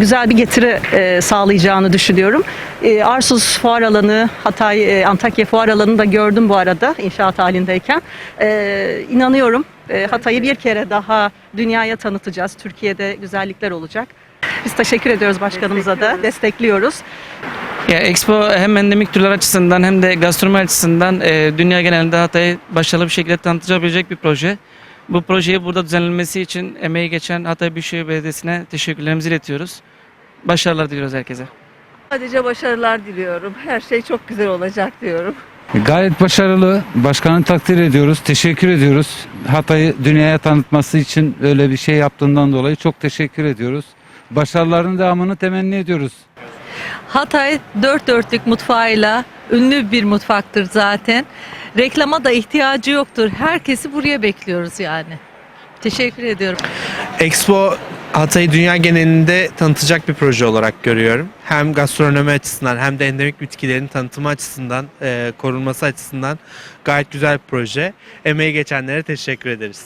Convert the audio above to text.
güzel bir getiri e, sağlayacağını düşünüyorum. E, Arsuz Fuar Alanı, Hatay, e, Antakya Fuar Alanı'nı da gördüm bu arada inşaat halindeyken. E, inanıyorum e, Hatay'ı bir kere daha dünyaya tanıtacağız. Türkiye'de güzellikler olacak. Biz teşekkür ediyoruz başkanımıza da, destekliyoruz. Ya Expo hem endemik türler açısından hem de gastronomi açısından e, dünya genelinde Hatay'ı başarılı bir şekilde tanıtabilecek bir proje. Bu projeyi burada düzenlenmesi için emeği geçen Hatay Büyükşehir Belediyesi'ne teşekkürlerimizi iletiyoruz. Başarılar diliyoruz herkese. Sadece başarılar diliyorum. Her şey çok güzel olacak diyorum. Gayet başarılı. Başkanı takdir ediyoruz. Teşekkür ediyoruz. Hatay'ı dünyaya tanıtması için öyle bir şey yaptığından dolayı çok teşekkür ediyoruz. Başarıların devamını temenni ediyoruz. Hatay dört dörtlük mutfağıyla ünlü bir mutfaktır zaten. Reklama da ihtiyacı yoktur. Herkesi buraya bekliyoruz yani. Teşekkür ediyorum. Expo Hatay'ı dünya genelinde tanıtacak bir proje olarak görüyorum. Hem gastronomi açısından hem de endemik bitkilerin tanıtımı açısından, e, korunması açısından gayet güzel bir proje. Emeği geçenlere teşekkür ederiz.